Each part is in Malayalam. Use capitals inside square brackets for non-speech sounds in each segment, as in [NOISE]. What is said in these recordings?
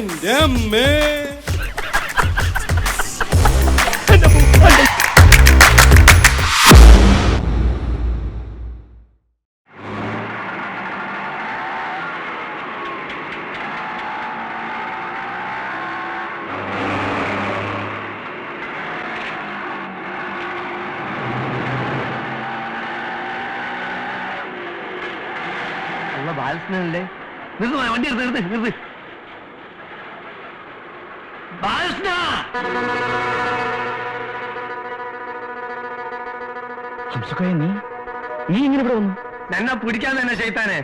എന്റെ അമ്മേ ബാലസ്നല്ലേ ബാലകൃഷ്ണനല്ലേ? നിർത്ത് മോനെ, വണ്ടി നിർത്ത് നിർത്ത് നിർത്ത് ബാലകൃഷ്ണ ഹംസക്കോയ നീ നീ ഇങ്ങനെ ഇവിടെ വന്നു. എന്നെ പിടിക്കാൻ തന്നെ ചെയ്താനെ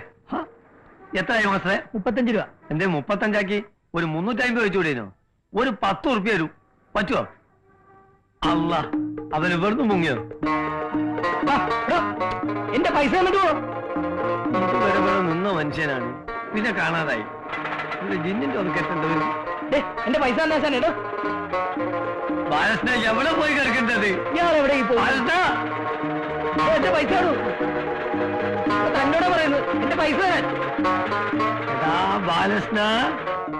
എത്രയായി മാസേ മുപ്പത്തഞ്ച് രൂപ. എന്തേ മുപ്പത്തഞ്ചാക്കി? ഒരു മുന്നൂറ്റി അമ്പത് വെച്ചുകൂടേനോ ഒരു പത്ത് ഉറുപ്പ്യ തരൂ പറ്റുമോ അല്ല അവന് വെറുതെ മുങ്ങിയോ? എന്റെ പൈസ ഇതുവരെ ഇവിടെ നിന്ന മനുഷ്യനാണ്. പിന്നെ കാണാതായി. ജിന്നിന്റെ ഒന്ന് കെട്ടേണ്ടത് എന്റെ പൈസ തന്നെ ബാലകൃഷ്ണ എവിടെ പോയി കിടക്കേണ്ടത്? ഞാൻ എവിടെ എന്റെ പൈസ. തന്നോട് പറയുന്നു എന്റെ പൈസ തരാൻ. എടാ ബാലകൃഷ്ണ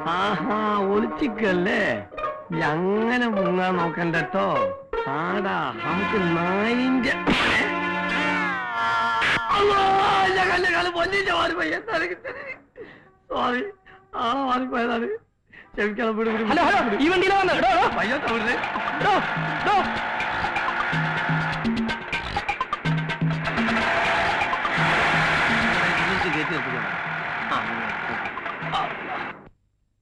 ആഹാ ഒളിച്ചിക്കല്ലേ? അങ്ങനെ മുങ്ങാൻ നോക്കണ്ടോ ആടാ നമുക്ക് നായിന്റെ സോറി ആ മാറിപ്പോയതാണ്. ക്ഷമിക്കണം വിട് വിട് ഹലോ ഹലോ ഈ വണ്ടിയിലാ വന്നത് എടോ, എടോ, പയ്യോ തവിടുന്നേ എടോ, എടോ. കയറ്റി നിർത്തിക്കണം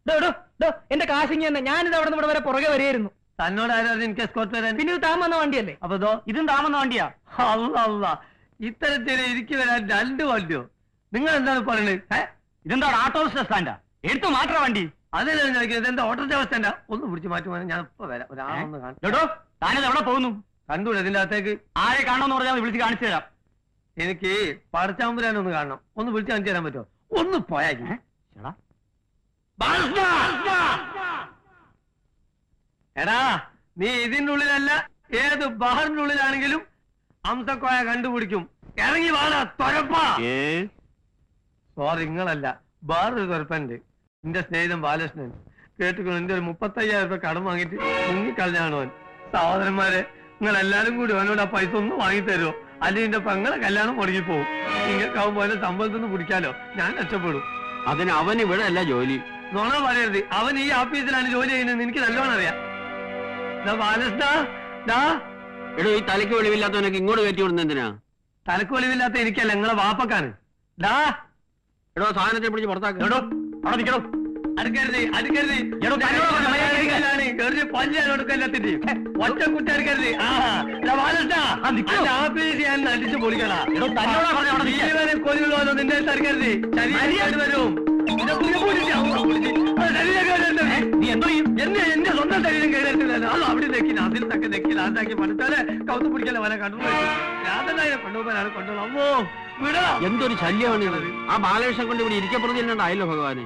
എടോ, എടോ, എടോ, എന്റെ കാശിങ് തന്നെ. ഞാനിത് അവിടെ നിന്ന് ഇവിടെ വരെ പുറകെ വരെയായിരുന്നു തന്നോട് ആരായിരുന്നു എനിക്ക് എസ്കോർട്ട് വരാൻ പിന്നെ ഇത് താൻ വന്ന വണ്ടിയല്ലേ? അപ്പൊ ഇതോ ഇതും താമന്ന വണ്ടിയാ? അല്ല അല്ല ഇത്തരത്തിൽ എനിക്ക് വരാൻ രണ്ട് വണ്ടിയോ? നിങ്ങൾ എന്താണ് പറയുന്നത്? ഏ? ഇതെന്താ ഓട്ടോ സ്റ്റാൻഡാ എടുത്തു മാറ്റാ വണ്ടി. ചോദിക്കുന്നത് എന്താ ഓട്ടോ അവസ്ഥ എന്താ ഒന്ന് പിടിച്ചു മാറ്റുവാൻ ഞാൻ ഇപ്പൊ വരാം. ഒരാളൊന്ന് കാണാം എടോ താനത് എവിടെ പോകുന്നു? കണ്ടൂടെ ഇതിന്റെ അകത്തേക്ക്. ആരെ കാണണമെന്ന് പറഞ്ഞാൽ വിളിച്ച് കാണിച്ചു തരാം. എനിക്ക് പടച്ചാമ്പുരാൻ ഒന്ന് കാണണം. ഒന്ന് വിളിച്ച് കാണിച്ചു തരാൻ പറ്റുമോ? ഒന്ന് പോയാ എടാ. നീ ഇതിന്റെ ഉള്ളിലല്ല ഏത് ബഹറിന്റെ ഉള്ളിലാണെങ്കിലും അംസക്കോയ കണ്ടുപിടിക്കും. ഇറങ്ങി വാടാ തൊരപ്പാ. സോറി നിങ്ങളല്ല വേറൊരു തുറപ്പുണ്ട് എന്റെ സ്നേഹിതൻ ബാലകൃഷ്ണൻ. കേട്ടുകൊണ്ട് എന്റെ ഒരു മുപ്പത്തയ്യായിരം രൂപ കടം വാങ്ങിയിട്ട് മുങ്ങിക്കളഞ്ഞാണ് അവൻ. സഹോദരന്മാരെ നിങ്ങൾ എല്ലാരും കൂടി അവനോട് ആ പൈസ ഒന്ന് വാങ്ങിത്തരുമോ അല്ലെങ്കിൽ എന്റെ പെങ്ങളെ കല്യാണം മുടങ്ങി പോകും നിങ്ങൾക്കാവുമ്പോ അതിന്റെ സമ്പളത്തിൽ നിന്ന് പിടിക്കാലോ? ഞാൻ രക്ഷപ്പെടും. അതിന് അവൻ ഇവിടെ അല്ല ജോലി. നോണ പറയരുത്. അവൻ ഈ ഓഫീസിലാണ് ജോലി ചെയ്യുന്നത്. എനിക്ക് നല്ലോണം അറിയാം. ബാലകൃഷ്ണ എടോ ഈ തലയ്ക്ക് വെളിവില്ലാത്തവനൊക്കെ ഇങ്ങോട്ട് കയറ്റി വിടുന്ന എന്തിനാ? തലക്ക് വെളിവില്ലാത്ത എനിക്കല്ല നിങ്ങളെ വാപ്പക്കാണ്. ഡാ എടോ സാധനത്തെ പിടിച്ച് പുറത്താക്ക. അവിടെ നിൽക്കണോ. അടുക്കരുത് അടുക്കരുത്. ഒറ്റ കുട്ടി അടുക്കരുത് ആ ദാ ബാലകൃഷ്ണ ആ, നിക്കോ. അന്റെ ഓഫീസ് ഞാൻ അടിച്ചു നിൽക്കാൻ. ജീവനെ കൊല്ലുള്ളൂ നിന്റെ അടുക്കരുത് ശരീരം വരും. എന്റെ സ്വന്തം ശരീരം കേടെടുത്തില്ല അത് അവിടെ നെക്കില്ല അതിൽ തക്കെ നെക്കില്ല അതാക്കി പഠിച്ചാലേ കൗത്ത് പിടിക്കല വരെ കണ്ടു ഞാൻ കൊണ്ടുപോകാനാണ് കൊണ്ടുപോകും അമ്മോ. എന്തൊരു ശല്യമാണ് ഇത് ആ ബാലകൃഷ്ണൻ കൊണ്ട് ഇവിടെ ഇരിക്കപ്പെടുന്നില്ലാണ്ടായല്ലോ ഭഗവാനെ?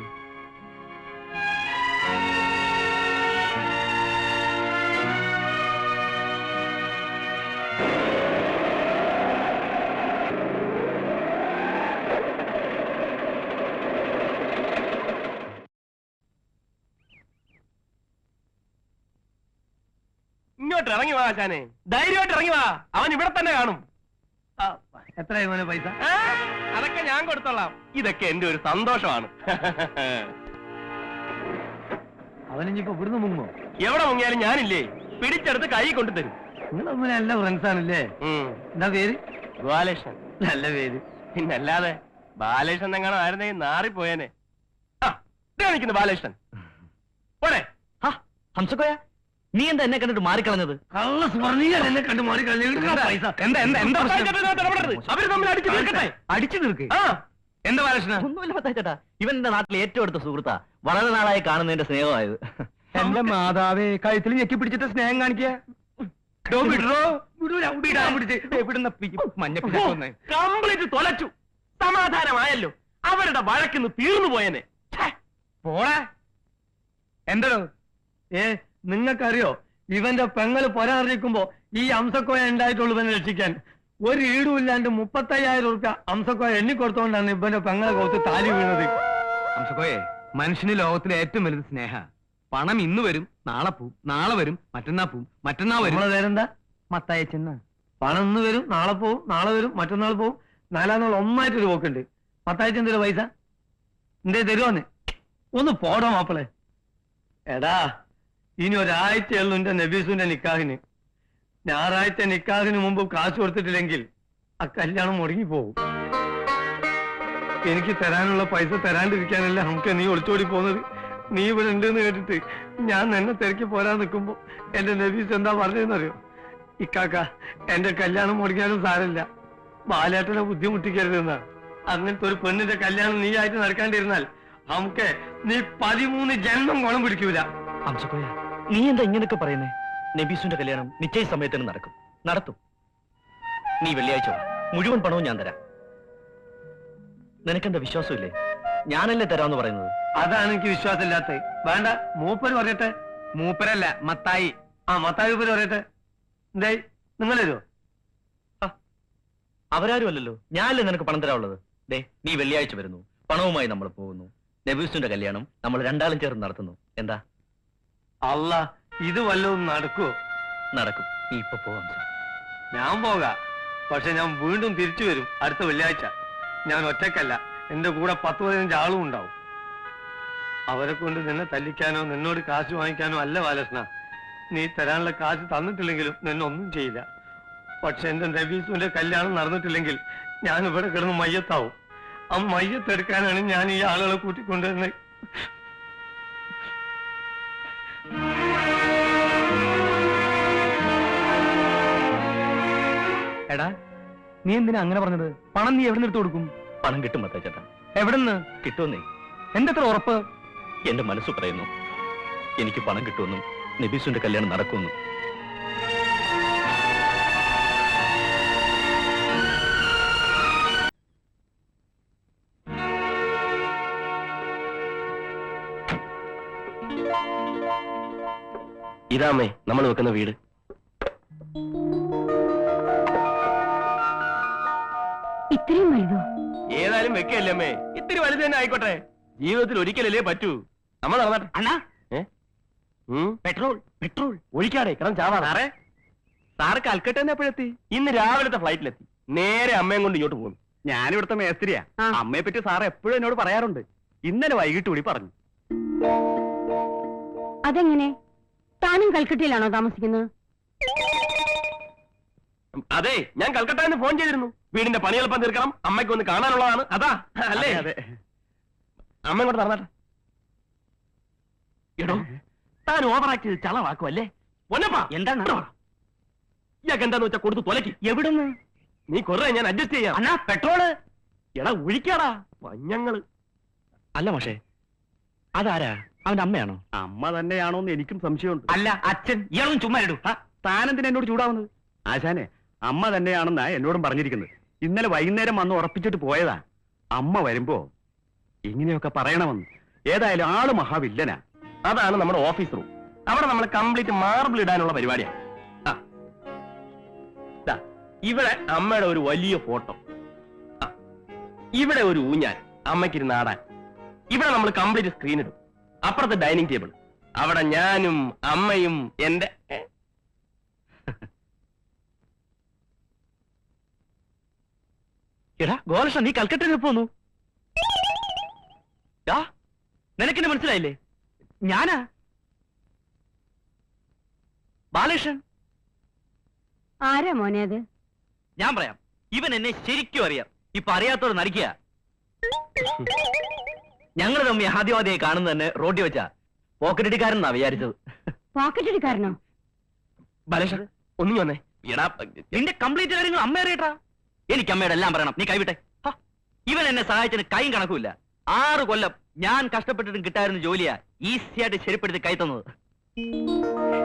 ഇങ്ങോട്ട് ഇറങ്ങി വാ ധൈര്യമായിട്ട് ഇറങ്ങി വാ. അവൻ ഇവിടെ തന്നെ കാണും. മോനെ പൈസ? അതൊക്കെ ഞാൻ കൊടുത്തോളാം. ഇതൊക്കെ എന്റെ ഒരു സന്തോഷമാണ്. [LAUGHS] അവനിപ്പോ ഇവിടുന്ന് മുങ്ങോ എവിടെ മുങ്ങിയാലും ഞാനില്ലേ? പിടിച്ചെടുത്ത് കൈ കൊണ്ടു തരും. നല്ല ഫ്രണ്ട്സ് ആണല്ലേ? എന്താ പേര്? ബാലകൃഷ്ണൻ. നല്ല പേര്. പിന്നല്ലാതെ ബാലകൃഷ്ണൻ എങ്ങാനും ആയിരുന്നെങ്കിൽ നാറിപ്പോയേനെ. നിൽക്കുന്നു ബാലകൃഷ്ണൻ. പോടെ ഹംസക്കോയ? നീ എന്താ എന്നെ കണ്ടിട്ട് മാറിക്കളഞ്ഞത്? കള്ള സ്വർണീയൻ എന്നെ കണ്ടു മാറി കളഞ്ഞു പൈസ. എന്താ എന്താ എന്താ തമ്മിൽ അടിച്ചു തീർക്കട്ടെ. അടിച്ചു തീർക്ക്. എന്താ ബാലകൃഷ്ണ? ഒന്നുമില്ല പത്താച്ചേട്ടാ ഇവൻ എന്റെ നാട്ടിലെ ഏറ്റവും അടുത്ത സുഹൃത്താ. വളരെ നാളായി കാണുന്നതിന്റെ സ്നേഹമായത്. എന്റെ മാതാവേ കഴുത്തിൽ ഞെക്കി പിടിച്ചിട്ട് സ്നേഹം കാണിക്കുക. കംപ്ലീറ്റ് തൊലച്ചു. സമാധാനമായല്ലോ. അവരുടെ വഴക്കിന്ന് തീർന്നു പോയനെ. പോളെ എന്തോ ഏ നിങ്ങൾക്കറിയോ ഇവന്റെ പെങ്ങൾ പൊരാറിയിക്കുമ്പോ ഈ അംസക്കോയ ഉണ്ടായിട്ടുള്ളൂ ഇവനെ രക്ഷിക്കാൻ? ഒരു ഈടും ഇല്ലാണ്ട് മുപ്പത്തയ്യായിരം ഉറുപ്പ അംസക്കോയ എണ്ണിക്കൊടുത്തോണ്ടാണ് ഇവന്റെ പെങ്ങളെ കൊടുത്ത് താലി വീണത്. അംസക്കോയെ മനുഷ്യന് ലോകത്തിലെ ഏറ്റവും വലുത് സ്നേഹ. പണം ഇന്ന് വരും നാളെ പോവും നാളെ വരും മറ്റന്നാ പോവും മറ്റന്നാ വരും. പേരെന്താ? മത്തായ ചെന്ന പണം ഇന്ന് വരും നാളെ പോവും നാളെ വരും മറ്റന്നാൾ പോവും. നാലാം നാൾ ഒന്നായിട്ടൊരു പോക്കുണ്ട്. മത്തായച്ചൻ എന്തൊരു പൈസ? എന്തേ തരുവാന്ന്? ഒന്ന് പോടോ മാപ്പിളെ. എടാ ഇനി ഒരാഴ്ചയുള്ളൂ എന്റെ നബീസുന്റെ നിക്കാഹിന്. ഞായറാഴ്ച നിക്കാഹിന് മുമ്പ് കാശ് കൊടുത്തിട്ടില്ലെങ്കിൽ ആ കല്യാണം മുടങ്ങി പോകും എനിക്ക് തരാനുള്ള പൈസ തരാണ്ടിരിക്കാനല്ല നമുക്ക് നീ ഒളിച്ചോടി പോകുന്നത്? നീ ഇവിടെ ഉണ്ടെന്ന് കേട്ടിട്ട് ഞാൻ നിന്നെ തിരക്കി പോരാൻ നിൽക്കുമ്പോ എന്റെ നബീസ് എന്താ പറഞ്ഞതെന്നറിയോ? ഇക്കാക്ക എന്റെ കല്യാണം മുടങ്ങിയാലും സാരമില്ല. ബാലേട്ടനെ ബുദ്ധിമുട്ടിക്കരുതെന്നാ. അങ്ങനത്തെ ഒരു പെണ്ണിന്റെ കല്യാണം നീ ആയിട്ട് നടക്കാണ്ടിരുന്നാൽ നമുക്ക് നീ പതിമൂന്ന് ജന്മം കുളം പിടിക്കൂല. അംസക്കോയ നീ എന്താ ഇങ്ങനൊക്കെ പറയുന്നേ? നബീസുന്റെ കല്യാണം നിശ്ചയ സമയത്തിന് നടക്കും. നടത്തും. നീ വെള്ളിയാഴ്ച മുഴുവൻ പണവും ഞാൻ തരാം. നിനക്കെന്താ വിശ്വാസമില്ലേ? ഞാനല്ലേ തരാന്ന് പറയുന്നത്? അതാണ് എനിക്ക് വിശ്വാസമില്ലാത്ത വേണ്ട മൂപ്പര് പറയട്ടെ മൂപ്പരല്ല മത്തായി. ആ മത്തായി മൂപ്പര് പറയട്ടെ എന്തേ തരുമോ അവരാരും അല്ലല്ലോ. ഞാനല്ലേ നിനക്ക് പണം തരാനുള്ളത്? ദേ നീ വെള്ളിയാഴ്ച വരുന്നു. പണവുമായി നമ്മൾ പോകുന്നു. നബീസിന്റെ കല്യാണം നമ്മൾ രണ്ടാളും ചേർന്ന് നടത്തുന്നു. എന്താ? അല്ല ഇത് വല്ലതും നടക്കുമോ നടക്കും. നീ ഇപ്പൊ പോവാം സാർ ഞാൻ പോകാം. പക്ഷെ ഞാൻ വീണ്ടും തിരിച്ചു വരും അടുത്ത വെള്ളിയാഴ്ച. ഞാൻ ഒറ്റക്കല്ല എന്റെ കൂടെ പത്ത് പതിനഞ്ച് ആളും ഉണ്ടാവും. അവരെ കൊണ്ട് നിന്നെ തല്ലിക്കാനോ നിന്നോട് കാശ് വാങ്ങിക്കാനോ അല്ല ബാലകൃഷ്ണ. നീ തരാനുള്ള കാശ് തന്നിട്ടില്ലെങ്കിലും നിന്നെ ഒന്നും ചെയ്യില്ല. പക്ഷെ എന്റെ നബീസുവിന്റെ കല്യാണം നടന്നിട്ടില്ലെങ്കിൽ ഞാൻ ഇവിടെ കിടന്ന് മയ്യത്താവും. ആ മയ്യത്തെടുക്കാനാണ് ഞാൻ ഈ ആളുകളെ കൂട്ടിക്കൊണ്ടുവരുന്നത്. എടാ നീ എന്തിനാ അങ്ങനെ പറഞ്ഞത്? പണം നീ എവിടെ എടുത്തു കൊടുക്കും? പണം കിട്ടും ചേട്ടാ. എവിടുന്ന്? കിട്ടുമെന്നേ. എന്തെത്ര ഉറപ്പ്? എന്റെ മനസ്സ് പറയുന്നു. എനിക്ക് പണം കിട്ടുമെന്നും നബീസിന്റെ കല്യാണം നടക്കുമെന്നും. ഇതാമേ നമ്മൾ വെക്കുന്ന വീട്. ഇത്രയും വലുതോ? ഏതായാലും വെക്കല്ലേ അമ്മേ. ഇത്തിരി വലുത് തന്നെ ആയിക്കോട്ടെ. ജീവിതത്തിൽ ഒരിക്കലല്ലേ പറ്റൂ. നമ്മൾ നടന്നാട്ടെ. അണ്ണാ? Petrol petrol. ഒഴിക്കാടെ കിടന്ന് ചാവാ സാറേ സാറ് കൽക്കട്ട എപ്പോഴെത്തി? ഇന്ന് രാവിലത്തെ ഫ്ലൈറ്റിലെത്തി. നേരെ അമ്മയും കൊണ്ട് ഇങ്ങോട്ട് പോകുന്നു. ഞാനിവിടുത്തെ മേസ്ത്രിയാ. അമ്മയെ പറ്റി സാറ് എപ്പോഴും എന്നോട് പറയാറുണ്ട്. ഇന്നലെ വൈകിട്ട് കൂടി പറഞ്ഞു. അതെങ്ങനെ? താനും കൽക്കട്ടയിലാണോ താമസിക്കുന്നത്? അതെ ഞാൻ കൽക്കട്ടയിൽ നിന്ന് ഫോൺ ചെയ്തിരുന്നു. വീടിന്റെ പണി എളുപ്പം തീർക്കണം. അമ്മയ്ക്ക് ഒന്ന് കാണാനുള്ളതാണ്. അതാ അല്ലേ? അതെ അമ്മ ഇങ്ങോട്ട് നടന്നാട്ടെ. എടോ താൻ ചെയ്ത് ചളവാക്കും അല്ലേ പൊന്നപ്പാ എന്താണ്? ഇയാൾക്ക് എന്താന്ന് വെച്ചാ കൊടുത്ത് തൊലക്ക് എവിടുന്ന്? നീ കൊറേ ഞാൻ അഡ്ജസ്റ്റ് ചെയ്യാം. അന്നാ പെട്രോൾ? എടാ ഒഴിക്കാടാ. വഞ്ഞങ്ങൾ അല്ല പക്ഷേ അതാരാ? അവന്റെ അമ്മയാണോ? അമ്മ തന്നെയാണോ എന്ന് എനിക്കും സംശയമുണ്ട്. അല്ല അച്ഛൻ. ഇയാളും ചുമ്മാ ഇടൂ. താനെന്തിനാ എന്നോട് ചൂടാവുന്നത്? ആശാനെ അമ്മ തന്നെയാണെന്നാ എന്നോടും പറഞ്ഞിരിക്കുന്നത്. ഇന്നലെ വൈകുന്നേരം വന്ന് ഉറപ്പിച്ചിട്ട് പോയതാ. അമ്മ വരുമ്പോ ഇങ്ങനെയൊക്കെ പറയണമെന്ന്. ഏതായാലും ആൾ മഹാവില്ലനാ. അതാണ് നമ്മുടെ ഓഫീസ് റൂം. അവിടെ നമ്മൾ കംപ്ലീറ്റ് മാർബിൾ ഇടാനുള്ള പരിപാടിയാണ്. ദാ, ഇവിടെ അമ്മയുടെ ഒരു വലിയ ഫോട്ടോ. ഇവിടെ ഒരു ഊഞ്ഞാൽ. അമ്മയ്ക്കിരുന്ന് ഇവിടെ നമ്മൾ കംപ്ലീറ്റ് സ്ക്രീൻ ഇടും. അപ്പുറത്തെ ഡൈനിങ് ടേബിൾ. അവിടെ ഞാനും അമ്മയും എന്റെ? എടാ ഗോലക്ഷ നീ കൽക്കട്ടയിൽ പോന്നു. നിനക്കെന്നെ മനസ്സിലായില്ലേ? ഞാനാ? ബാലകൃഷ്ണൻ? ആരാ മോനെ അത്? ഞാൻ പറയാം. ഇവൻ എന്നെ ശരിക്കും അറിയാം. ഇപ്പൊ അറിയാത്തവർ നടിക്കുക. ഞങ്ങൾ തമ്മി ആദ്യവാദിയെ കാണുന്നത് തന്നെ റോഡിൽ വെച്ചാ. പോക്കറ്റടിക്കാരൻ എന്നാ വിചാരിച്ചത്. പോക്കറ്റ് അടിക്കാരനോ ബാലകൃഷ്ണൻ ഒന്നും വന്നേ. എടാ നിന്റെ കംപ്ലീറ്റ് കാര്യങ്ങൾ അമ്മ അറിയട്ടാ എനിക്ക് അമ്മയുടെ എല്ലാം പറയണം. നീ കൈവിട്ടെ. ഇവൻ എന്നെ സഹായിച്ചതിന് കൈയും കണക്കുമില്ല. ആറ് കൊല്ലം ഞാൻ കഷ്ടപ്പെട്ടിട്ടും കിട്ടായിരുന്ന ജോലിയാ ഈസി ആയിട്ട് ശരിപ്പെടുത്തി കൈ തന്നത്.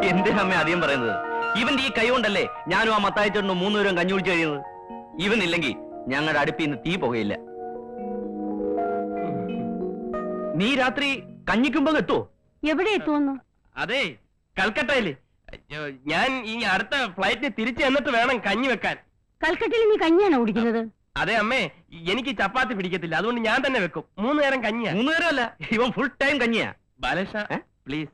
എന്തിനമ്മ അധികം പറയുന്നത്? ഇവന്റെ ഈ കൈ കൊണ്ടല്ലേ ഞാനും ആ മത്തായിച്ചോണ്ടും മൂന്നുപേരും കഞ്ഞി കുടിച്ചു കഴിയുന്നത്? ഇവൻ ഇല്ലെങ്കിൽ ഞങ്ങളുടെ അടുപ്പിൽ നിന്ന് തീ പുകയില്ല. നീ രാത്രി കഞ്ഞിക്കുമ്പോ എത്തുവോ? എവിടെ എത്തുമെന്നു? അതെ കൽക്കട്ടയിൽ. ഞാൻ ഈ അടുത്ത ഫ്ലൈറ്റിന് തിരിച്ചു എന്നിട്ട് വേണം കഞ്ഞി വെക്കാൻ. കൽക്കട്ടയിൽ നീ കഞ്ഞിയാണോ കുടിക്കുന്നത്? അതെ അമ്മേ എനിക്ക് ചപ്പാത്തി പിടിക്കത്തില്ല. അതുകൊണ്ട് ഞാൻ തന്നെ വെക്കും. മൂന്ന് നേരം കഞ്ഞിയാ. മൂന്ന് അല്ല ഇവൻ ഫുൾ ടൈം കഞ്ഞിയാ. ബാലേഷ? പ്ലീസ്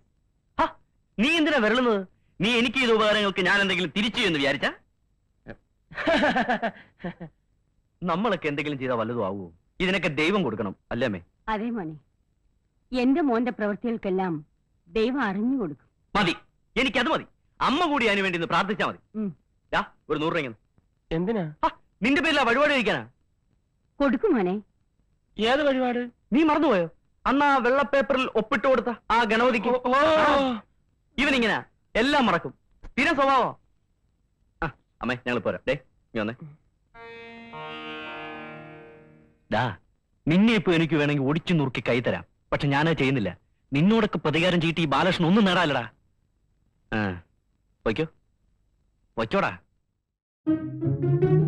നീ എന്തിനാ വരളുന്നത്? നീ എനിക്ക് ചെയ്ത ഉപകാരങ്ങൾക്ക് ഞാൻ എന്തെങ്കിലും തിരിച്ചു എന്ന് വിചാരിച്ച? നമ്മളൊക്കെ എന്തെങ്കിലും ചെയ്താൽ വല്ലതും ആവുമോ ഇതിനൊക്കെ ദൈവം കൊടുക്കണം അല്ലേ അമ്മേ? അതെ മോനെ. എന്റെ മോന്റെ പ്രവൃത്തികൾക്കെല്ലാം ദൈവം അറിഞ്ഞു കൊടുക്കും. മതി. എനിക്കത് മതി. അമ്മ കൂടി അതിനു വേണ്ടി ഒന്ന് പ്രാർത്ഥിച്ചാ മതി. ദാ, ഒരു നൂറ് രൂപ. എന്തിനാ? നിന്റെ പേരിലാ വഴിപാട് കഴിക്കാനാ? കൊടുക്കും മോനെ. ഏത് വഴിപാട്? നീ മറന്നുപോയോ? അന്ന് ആ വെള്ള പേപ്പറിൽ ഒപ്പിട്ട് കൊടുത്ത ആ ഗണപതിക്ക്. ഇവനിങ്ങനെ. എല്ലാം മറക്കും. തീരെ സ്വഭാവം. ആ അമ്മേ ഞങ്ങൾ പോരാ. ഡേ നീ വന്നേ. ഡാ നിന്നെ ഇപ്പൊ എനിക്ക് വേണമെങ്കിൽ ഒടിച്ചു നുറുക്കി കൈ തരാം. പക്ഷെ ഞാനത് ചെയ്യുന്നില്ല. നിന്നോടൊക്കെ പ്രതികാരം ചീട്ടി ഈ ബാലകൃഷ്ണൻ ഒന്നും നേടാലടാ ആ വയ്ക്കോ വയ്ക്കോടാ Thank you.